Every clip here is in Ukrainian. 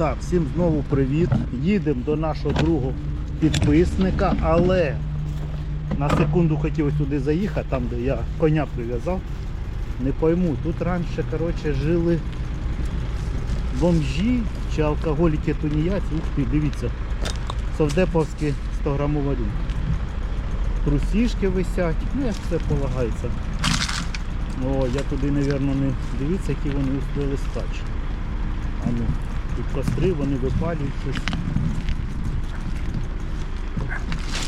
Так, всім знову привіт. Їдемо до нашого другого підписника, але на секунду хотів сюди заїхати, там де я коня прив'язав. Не пойму, тут раніше коротше, жили бомжі чи алкоголіки тунеядці. Ух ти, дивіться, совдеповські 100 грамова рюмка. Трусішки висять, ну як все полагається. О, я туди, мабуть, не дивіться, які вони успіли стачі. А тут костри, вони випалюють щось.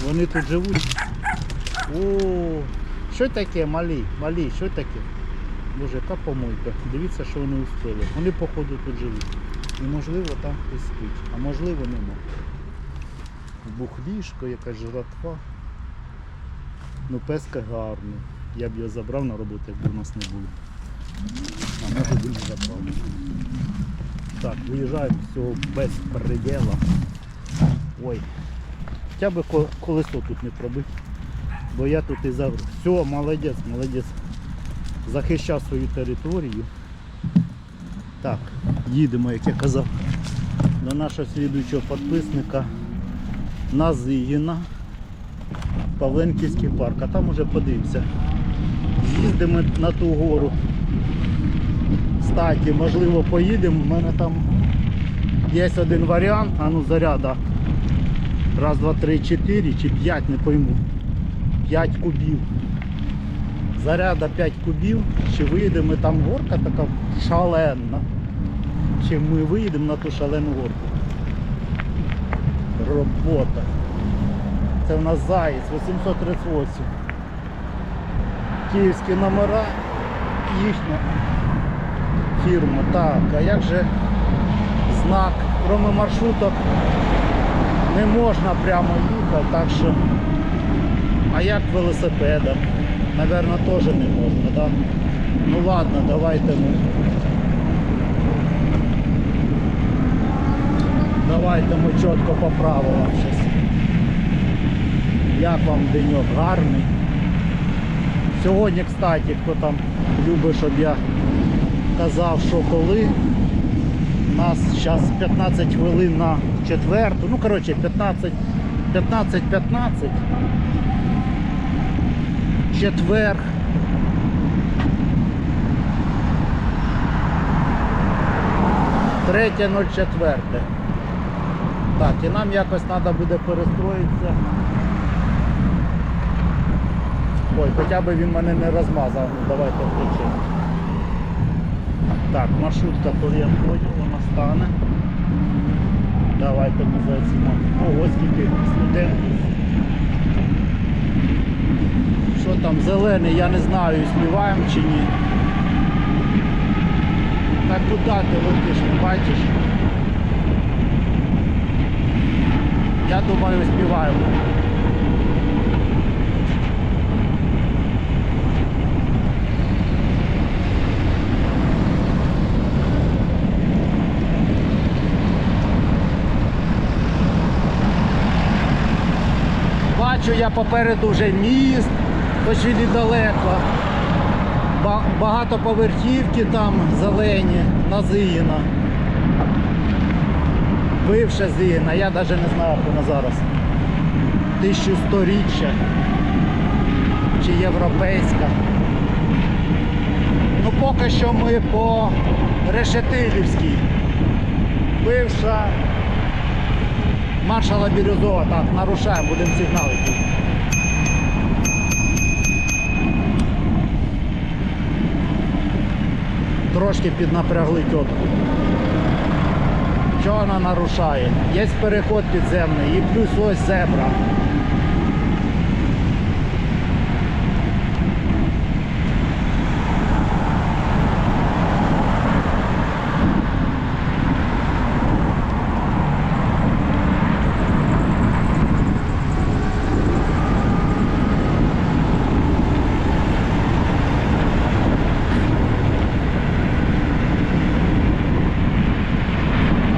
Вони тут живуть. О, що таке, малі? Малі, що таке? Боже, яка помойка. Дивіться, що вони успіли. Вони, походу, тут живуть. І можливо там хтось спить, а можливо нема. Бухлішко, якась жратва. Ну песка гарний. Я б його забрав на роботу, якби у нас не було. А може і не забрав. Так, виїжджаємо з цього без предела. Ой. Хоча б колесо тут не пробив. Бо я тут і за... Все, молодець, молодець. Захищав свою територію. Так, їдемо, як я казав, до нашого слідуючого підписника Назигіна. Павленківський парк, а там уже подивимося. З'їздимо на ту гору. Кстати, можливо поїдемо. У мене там є один варіант, а ну заряда. Раз, два, три, чотири чи п'ять, не пойму. П'ять кубів. Заряда 5 кубів. Чи виїдемо там горка така шаленна. Чи ми виїдемо на ту шалену горку. Робота. Це в нас Заєць 838. Київські номера, їхня фірма. Так, а як же знак, кроме маршруток, не можна прямо їхати, так що. А як велосипедом? Наверно, теж не можна, так? Ну ладно, давайте ми. Давайте ми чітко по правилам щось. Як вам деньок гарний? Сьогодні, кстати, хто там любить, щоб я казав, що коли. У нас зараз 15 хвилин на четверту. Ну, коротше, 15, 15, 15. Четверг. Третє 04. Так, і нам якось треба буде перестроїтися. Ой, хоча б він мене не розмазав, давайте включимо. Так, маршрутка то я понял, вона стане. Давайте ми зайдемо. Ого, скільки студентів. Що там, зелений, я не знаю, співаємо чи ні. Так куди ти летиш, не бачиш? Я думаю, співаємо. Бачу я попереду вже міст, хоч він і далеко. Ба- Багатоповерхівки там зелені, на Зиїна. Бивша Зиїна, я навіть не знаю, як вона зараз. 1100 річчя чи європейська. Ну поки що ми по Решетилівській. Бивша маршала Бірюзова, так, нарушаємо, будемо сигналити. Трошки піднапрягли тітку. Що вона нарушає? Є переход підземний і плюс ось зебра.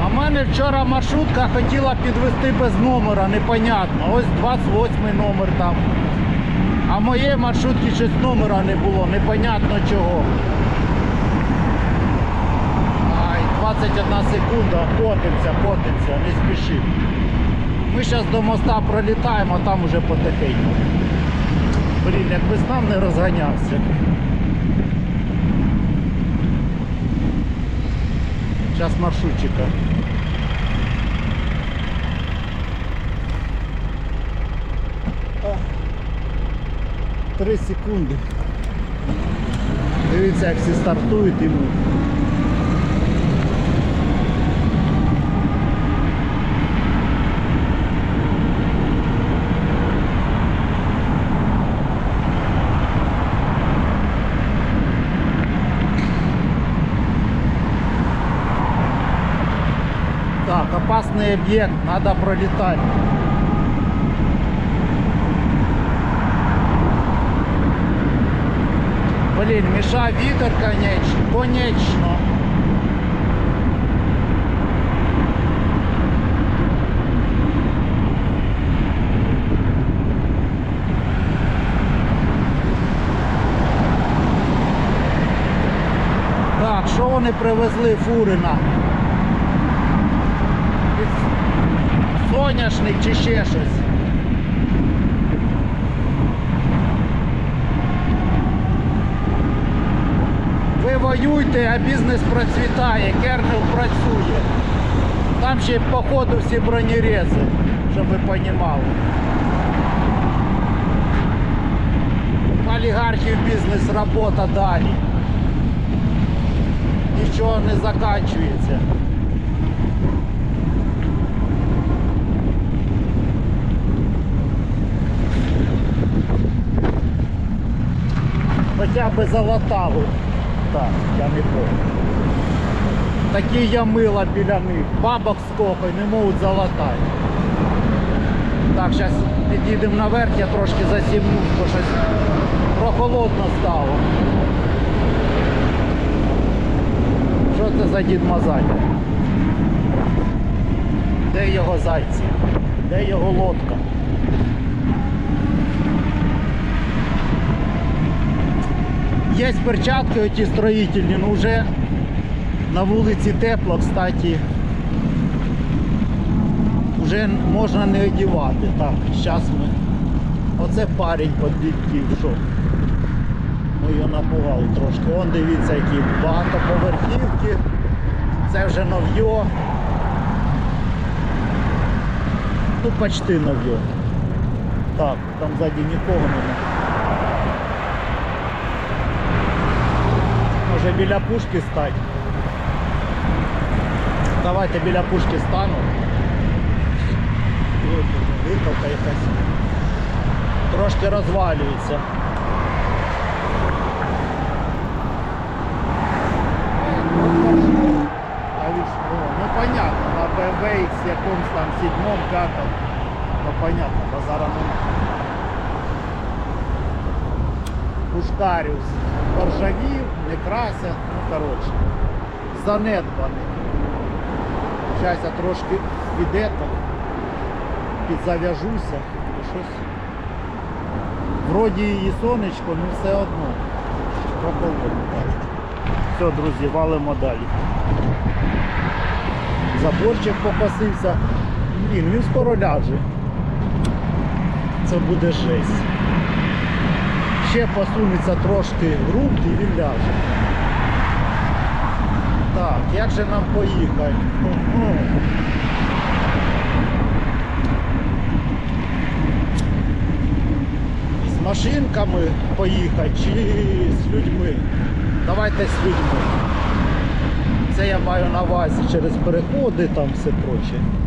А в мене вчора маршрутка хотіла підвести без номера, непонятно. Ось 28 номер там. А моєї маршрутки щось номера не було, непонятно чого. Ай, 21 секунда, котимося, котимося, не спішимо. Ми зараз до моста пролітаємо, а там уже потихеньку. Блін, якби з нам не розганявся. Зараз маршрутчика. Три секунди. Дивіться, як всі стартують йому. Так, опасный объект, надо пролетать. Блін, міша вітер, конечно, конечно. Так, що вони привезли фурина? Соняшник чи ще щось. Ви воюйте, а бізнес процвітає, кернел працює. Там ще походу всі бронерези, щоб ви розуміли. Олігархів бізнес, робота далі. Нічого не закінчується. Хоча б залатали. Так, я не помню. Такі ямила біля них. Бабок сколько, не можуть залатати. Так, зараз підійдемо наверх, я трошки засімну, бо щось прохолодно стало. Що це за дід Мазаня? Де його зайці? Де його лодка? Є перчатки оті строїтельні, ну вже на вулиці тепло, кстати. Вже можна не одягати. Так, зараз ми. Оце парень підлітів, що. Ми його напугали трошки. Вон дивіться, які багатоповерхівки. Це вже нов'йо. Ну почти нов'йо. Так, там ззаді нікого немає. Може біля пушки стать. Давайте біля пушки стану. Випалка якась. Трошки розвалюється. Ну понятно, на BMW X якомусь там седьмом, пятом. Ну понятно, базара нема. Пушкаріус поржавів, не красять, ну коротше, занедбаний. Зараз я трошки від этого підзав'яжуся щось. Вроді і сонечко, ну все одно. Прохолодно кажуть. Все, друзі, валимо далі. Заборчик покосився. Блін, він скоро ляже. Це буде жесть ще посунеться трошки грунт і він ляже. Так, як же нам поїхати? З машинками поїхати чи з людьми? Давайте з людьми. Це я маю на увазі через переходи там все проче.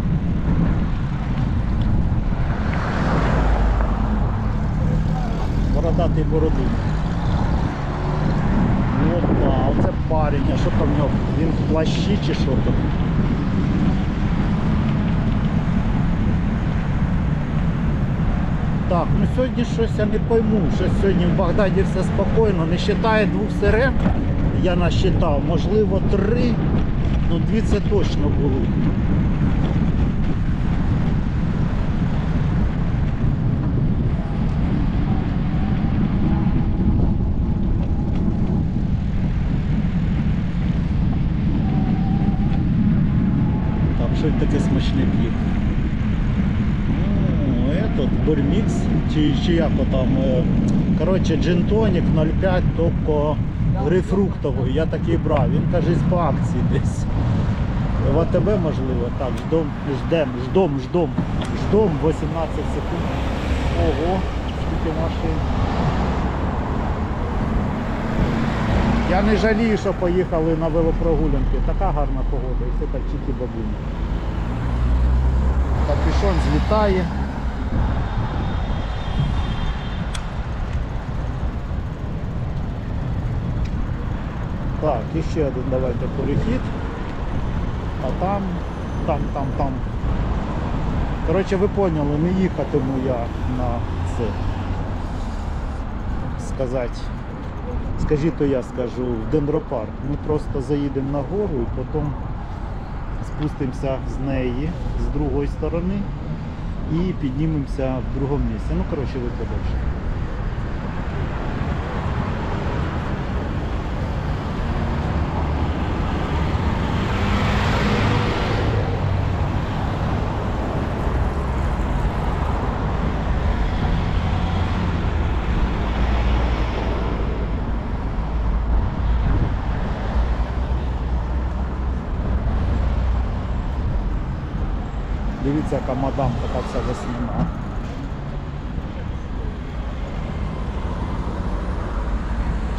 Бородатий бородин. Опа, оце парень, а що там в нього? Він в плащі чи що там? Так, ну сьогодні щось я не пойму, що сьогодні в Багдаді все спокійно, не вважає двох сирен, я насчитав, можливо три, ну дві це точно були. Що таке п'є? Ну, этот, Бурмікс, чи, чи як там. е, Коротше, джин-тонік 0,5, тільки грейпфруктовий. Я такий брав. Він каже, по акції десь. В АТБ можливо, так, ждом, ждем, ждом, ждом, ждом 18 секунд. Ого, скільки машин. Я не жалію, що поїхали на велопрогулянки. Така гарна погода, і все так чіки бабуні. Капюшон злітає. Так, і ще один давайте перехід. А там, там, там, там. Коротше, ви поняли, не їхатиму я на це. Сказати. Скажіть, то я скажу, в дендропарк. Ми просто заїдемо на гору і потім спустимося з неї з другої сторони і піднімемося в другому місці. Ну, коротше, ви побачите. Дивіться, яка мадам така вся весняна.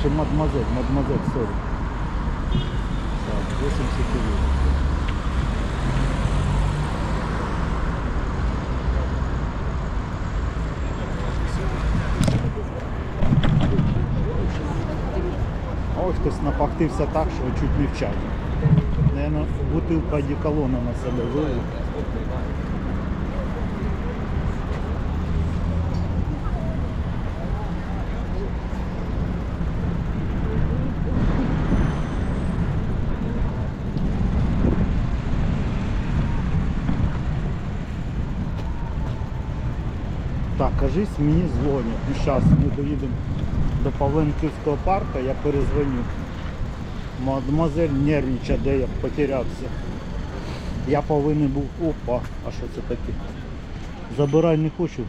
Чи мадмазель, мадмазель, сорі. Так, 89. Ой, хтось напахтився так, що чуть не в чаті. Наверно, бутилка одеколона на себе вилив. Так, кажись, мені дзвонять. Ну зараз ми доїдемо до Павленківського парку, я перезвоню. Мадемуазель нервничає, де я потерявся. Я повинен був... Опа, а що це таке? Забирай не хочу.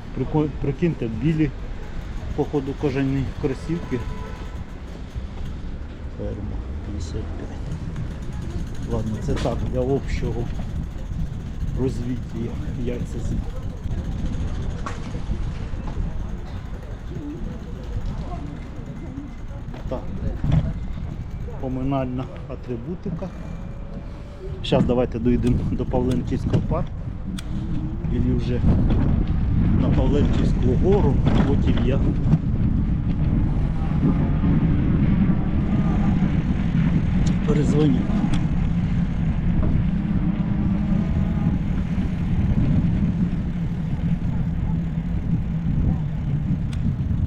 Прикиньте, білі, походу, кожані кросівки. Ферма 55. Ладно, це так, для общого розвиття яйця Поминальна атрибутика. Зараз давайте доїдемо до Павленківського парку. І вже на Павленківську гору, потім я. Перезвоню.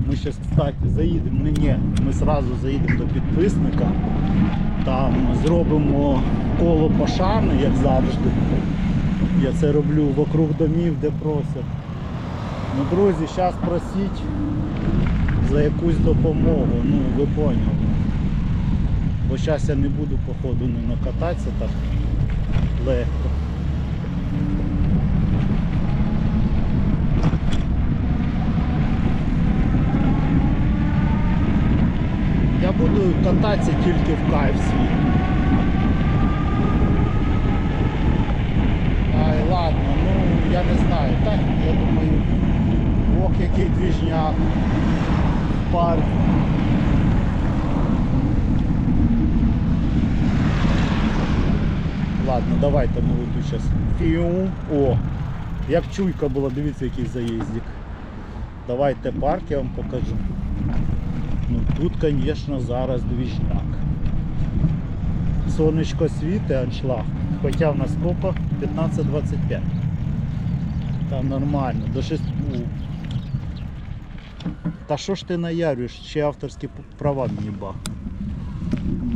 Ми зараз, кстати, заїдемо. Ні, ні, ми одразу заїдемо до підписника. Там зробимо коло пошани, як завжди. Я це роблю вокруг домів, де просять. Ну, друзі, зараз просіть за якусь допомогу, ну ви поняли. Бо зараз я не буду походу не накататися так легко. Я буду кататися тільки в кайф свій. Ай, ладно, ну я не знаю. Так, я думаю, ох, який двіжняк. Парк. Ладно, давайте ми тут зараз. Фіу. О! Як чуйка була, дивіться який заїздик. Давайте парк я вам покажу. Ну тут, звісно, зараз двіжняк. Сонечко світе, аншлаг. Хоча в нас сколько? 15-25. Та нормально, до 6. У. Та що ж ти наярюєш? Ще авторські права мені бахнуть.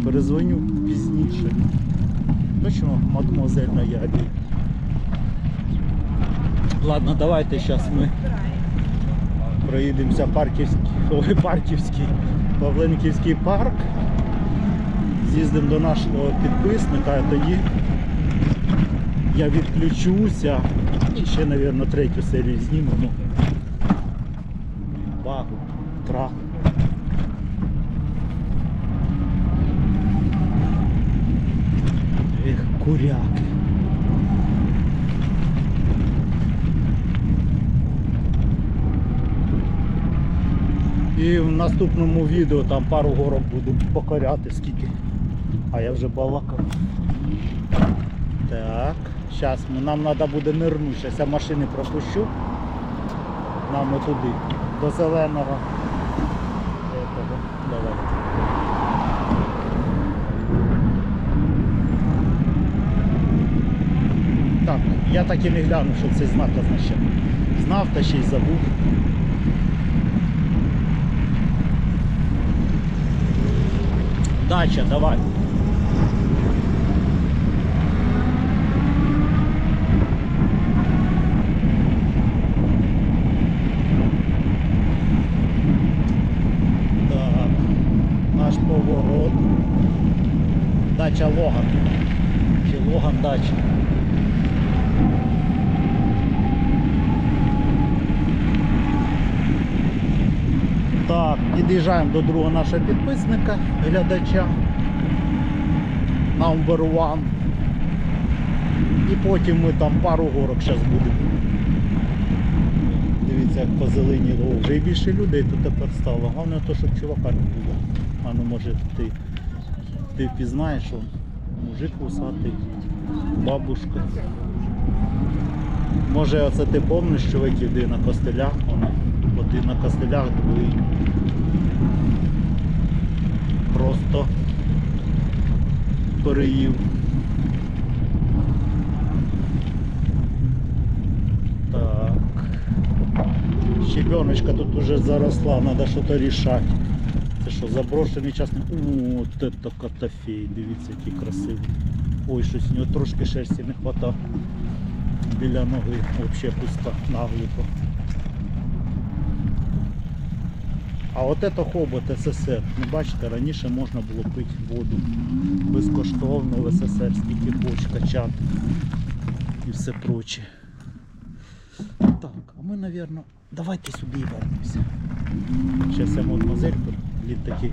Перезвоню пізніше. Точно мадемуазель наярює. Ладно, давайте зараз ми проїдемося парківський, парківський, Павленківський парк. З'їздимо до нашого підписника, а тоді я відключуся і ще, мабуть, третю серію зніму. Ну, багу, трах. Ех, куряки. І в наступному відео там пару горок буду покоряти скільки. А я вже балакав. Так, зараз нам треба буде нирнути. Зараз я машини пропущу. Нам отуди, до зеленого. Так, я так і не глянув, що цей знак означає. Знав та ще й забув. Дача, давай. Так, наш поворот. Дача Логан. Чи Логан дача. Так, під'їжджаємо до другого нашого підписника, глядача. Number one. І потім ми там пару горок зараз будемо. Дивіться, як позеленіло. О, Вже і більше людей тут тепер стало. Головне то, щоб чувака не було. А ну може ти, ти впізнаєш, що мужик вусатий, бабушка. Може оце ти помниш чуваків, де на костелях вони. Один на костелях, другий. Просто переїв. Так. Щебеночка тут уже заросла, треба щось рішати. Це що, заброшений частний. О, это котофей, дивіться, який красивий. Ой, щось у нього трошки шерсті не хватає. Біля ноги взагалі пуста, наглухо. А от це хобот СССР. Не бачите, раніше можна було пити воду безкоштовно в СССР, скільки хоч качати і все проче. Так, а ми, напевно, давайте сюди і вернемося. Зараз я модмозель блін такий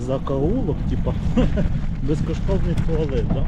закоулок, типа безкоштовний туалет, да?